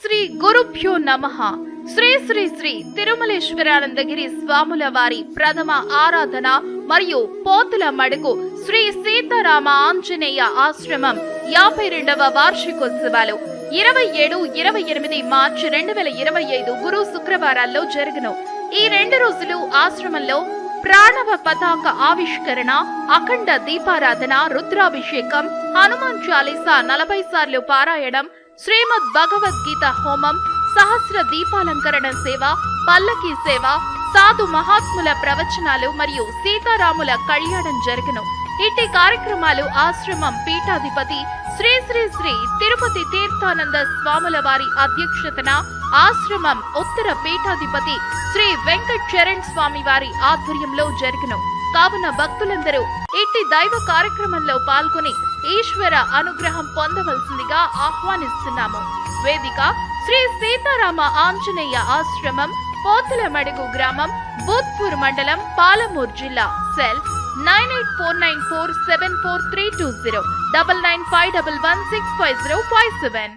శ్రీ గురుభ్యో నమ. శ్రీ శ్రీ శ్రీ తిరుమలేశ్వరానందగిరి స్వాముల వారి ప్రథమ ఆరాధన మరియు పోతుల మడుగు శ్రీ సీతారామ ఆంజనేయ ఆశ్రమం యాభై రెండవ వార్షికోత్సవాలు ఇరవై ఏడు ఇరవై ఎనిమిది మార్చి రెండు వేల ఇరవై ఐదు గురు శుక్రవారాల్లో జరుగును. ఈ రెండు రోజులు ఆశ్రమంలో ప్రాణవ పతాక ఆవిష్కరణ అఖండ దీపారాధన రుద్రాభిషేకం హనుమాన్ చాలీసా నలభై సార్లు పారాయణం శ్రీమద్ భగవద్గీత హోమం సహస్ర దీపాలంకరణ సేవ పల్లకి సేవ సాధు మహాత్ముల ప్రవచనాలు మరియు సీతారాముల కళ్యాణం జరగను. ఇట్టి కార్యక్రమాలు ఆశ్రమం పీఠాధిపతి శ్రీ శ్రీ శ్రీ తిరుపతి తీర్థానంద స్వాముల వారి అధ్యక్షతన ఆశ్రమం ఉత్తర పీఠాధిపతి శ్రీ వెంకట్ చరణ్ స్వామి వారి ఆధ్వర్యంలో జరుగును. కావున భక్తులందరూ ఇట్టి దైవ కార్యక్రమంలో పాల్గొని ఈశ్వర అనుగ్రహం పొందవలసిందిగా ఆహ్వానిస్తున్నాము. వేదిక శ్రీ సీతారామ ఆంజనేయ ఆశ్రమం పోతులమడుగు గ్రామం భూత్పూర్ మండలం పాలమూర్ జిల్లా. Cell nine eight four nine four seven four three two zero double nine five double one six five zero five seven.